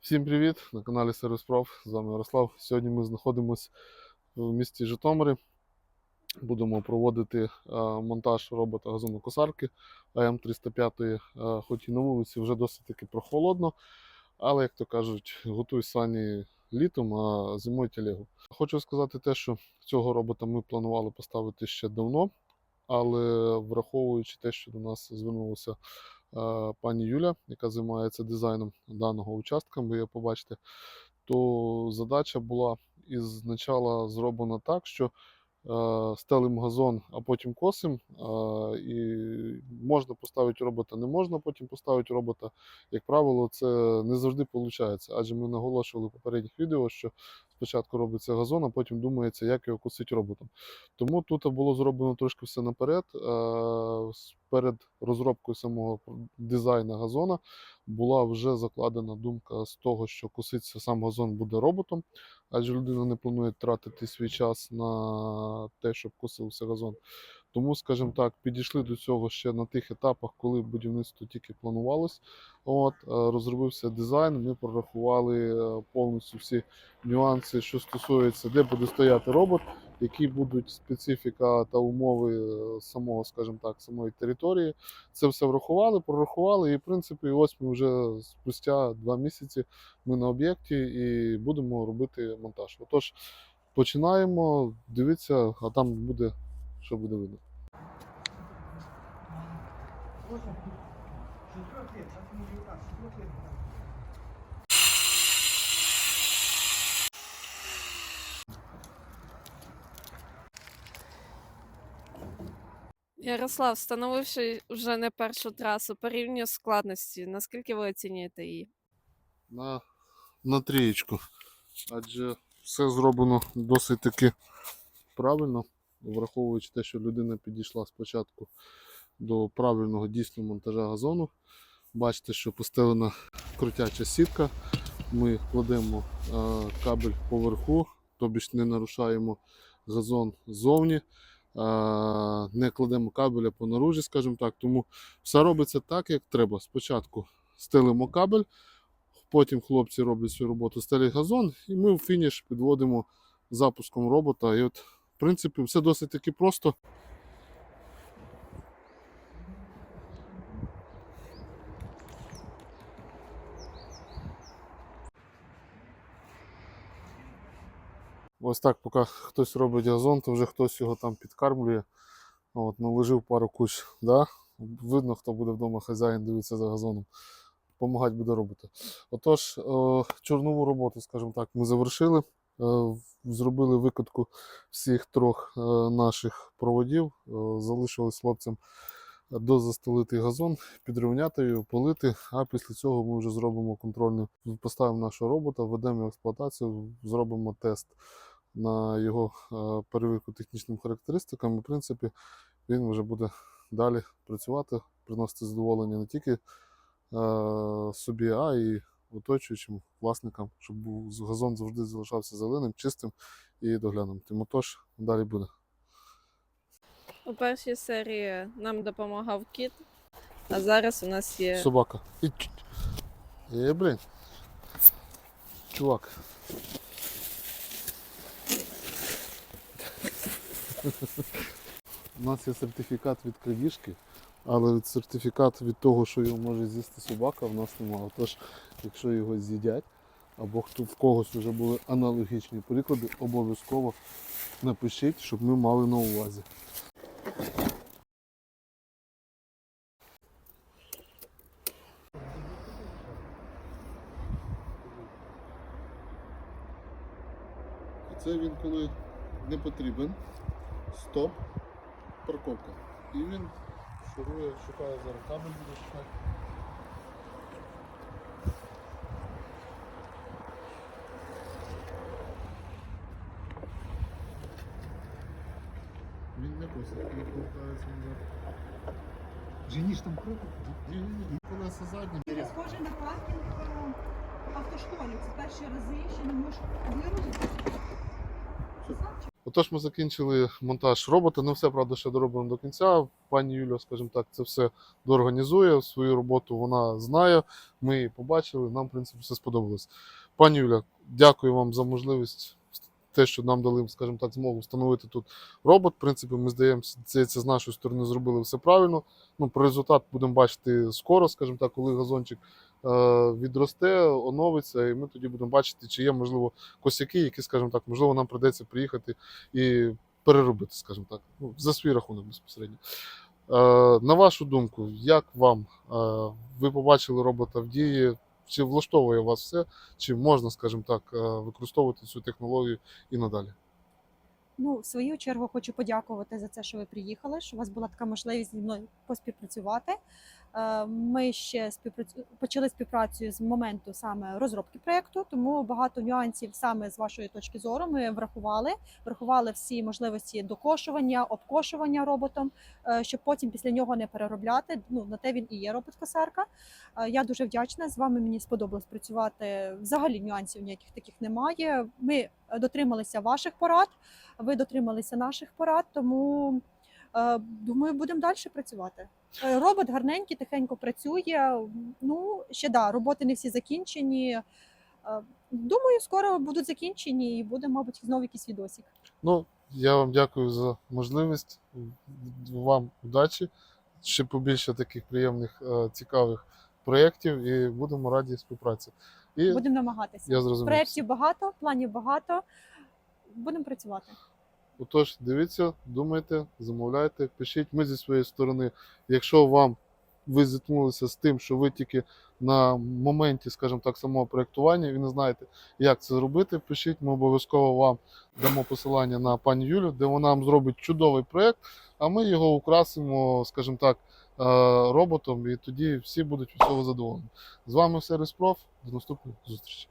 Всім привіт! На каналі Сервіс Проф. З вами Ярослав. Сьогодні ми знаходимося в місті Житомирі. Будемо проводити е, монтаж робота газонокосарки АМ305. Е, хоч і на вулиці вже досить таки прохолодно, але, як то кажуть, готуй сані літом, а зимою телегу. Хочу сказати те, що цього робота ми планували поставити ще давно, але враховуючи те, що до нас звернулося пані Юля, яка займається дизайном даного участка, ви її побачите, то задача була ізначала зроблена так, що стелим газон, а потім косим. І можна поставити робота, не можна потім поставити робота. Як правило, це не завжди виходить. Адже ми наголошували в попередніх відео, що спочатку робиться газон, а потім думається, як його косити роботом. Тому тут було зроблено трошки все наперед. Е, Перед розробкою самого дизайну газона була вже закладена думка з того, що коситься сам газон буде роботом, адже людина не планує тратити свій час на те, щоб косився газон. Тому, скажімо так, підійшли до цього ще на тих етапах, коли будівництво тільки планувалось. От, е, розробився дизайн, ми прорахували е, повністю всі нюанси, що стосується, де буде стояти робот, які будуть специфіка та умови е, самого, скажімо так, самої території. Це все врахували, прорахували, і в принципі, ось ми вже спустя два місяці ми на об'єкті і будемо робити монтаж. Отож, починаємо. Дивіться, а там буде, що буде видно. Ярослав, встановивши вже не першу трасу, порівнюю складності, наскільки ви оцінюєте її? на, на трієчку. Адже все зроблено досить таки правильно, враховуючи те, що людина підійшла спочатку до правильного дійсного монтажа газону. Бачите, що постелена крутяча сітка. Ми кладемо е, кабель поверху, тобі ж не нарушаємо газон ззовні. Е, не кладемо кабеля по наружі, скажімо так. Тому все робиться так, як треба. Спочатку стелимо кабель, Потім хлопці роблять свою роботу, стелять газон, і ми в фініш підводимо запуском робота. І от, в принципі, все досить таки просто. Ось так, поки хтось робить газон, то вже хтось його там підкармлює. От, наложив пару куч. Да? Видно, хто буде вдома хазяїн, дивиться за газоном. Помагати буде робити. Отож, е, чорнову роботу, скажімо так, ми завершили. Е, Зробили викатку всіх трьох е, наших проводів. Е, Залишилось хлопцям дозастелити газон, підрівняти його, полити. А після цього ми вже зробимо контрольну, поставимо нашого робота, введемо в експлуатацію, зробимо тест на його перевірку технічним характеристикам. І, в принципі, він вже буде далі працювати, приносити задоволення не тільки собі, а і оточуючим власникам, щоб газон завжди залишався зеленим, чистим і доглянутим. Тому тож далі буде. У першій серії нам допомагав кіт, а зараз у нас є Собака. Чуть. Е, блін. Чувак. У нас є сертифікат від крадіжки, але сертифікат від того, що його може з'їсти собака, в нас немає. Тож, якщо його з'їдять, або хто в когось вже були аналогічні приклади, обов'язково напишіть, щоб ми мали на увазі. Це він коли не потрібен. Стоп, парковка. І він шурує, шукає зараз кабель буде шукати. Він не просить, він повертається назад. Женіш там круто. Ні, ні, ні, колеса задні. Це схоже на паркінг е, в автошколі. Це перші рази, що не можеш вирубити. Що? Красавчик. Отож, ми закінчили монтаж робота. Не все, правда, ще доробимо до кінця. Пані Юля, скажімо так, це все доорганізує. Свою роботу вона знає. Ми її побачили. Нам, в принципі, все сподобалось. Пані Юля, дякую вам за можливість. Те, що нам дали, скажімо так, змогу встановити тут робот. В принципі, ми здаємося, це, це з нашої сторони зробили все правильно. Ну, про результат будемо бачити скоро, скажімо так, коли газончик відросте, оновиться, і ми тоді будемо бачити, чи є, можливо, косяки, які, скажімо так, можливо, нам прийдеться приїхати і переробити, скажімо так, ну, за свій рахунок безпосередньо. Е, на вашу думку, як вам? Е, ви побачили робота в дії? Чи влаштовує вас все, чи можна, скажімо так, е, використовувати цю технологію і надалі? Ну, в свою чергу хочу подякувати за це, що ви приїхали, що у вас була така можливість зі мною поспівпрацювати. Е, Ми ще співпрацю... почали співпрацю з моменту саме розробки проєкту, тому багато нюансів саме з вашої точки зору ми врахували. Врахували всі можливості докошування, обкошування роботом, е, щоб потім після нього не переробляти. Ну на те він і є робот-косарка. Е, Я дуже вдячна. З вами мені сподобалось працювати. Взагалі нюансів ніяких таких немає. Ми дотрималися ваших порад, ви дотрималися наших порад, тому думаю, будемо далі працювати. Е, Робот гарненький, тихенько працює. Ну, ще да, роботи не всі закінчені. Е, Думаю, скоро будуть закінчені і буде, мабуть, знову якийсь відосик. Ну, я вам дякую за можливість. Вам удачі. Ще побільше таких приємних, е, цікавих проєктів і будемо раді співпраці. І Будемо намагатися. я зрозумів. Проєктів багато, планів багато. Будемо працювати. Отож, дивіться, думайте, замовляйте, пишіть. Ми зі своєї сторони, якщо вам ви зіткнулися з тим, що ви тільки на моменті, скажімо так, самого проєктування і не знаєте, як це зробити, пишіть. Ми обов'язково вам дамо посилання на пані Юлю, де вона вам зробить чудовий проєкт, а ми його украсимо, скажімо так, е, роботом, і тоді всі будуть від цього задоволені. З вами Сервіс Проф. До наступної зустрічі.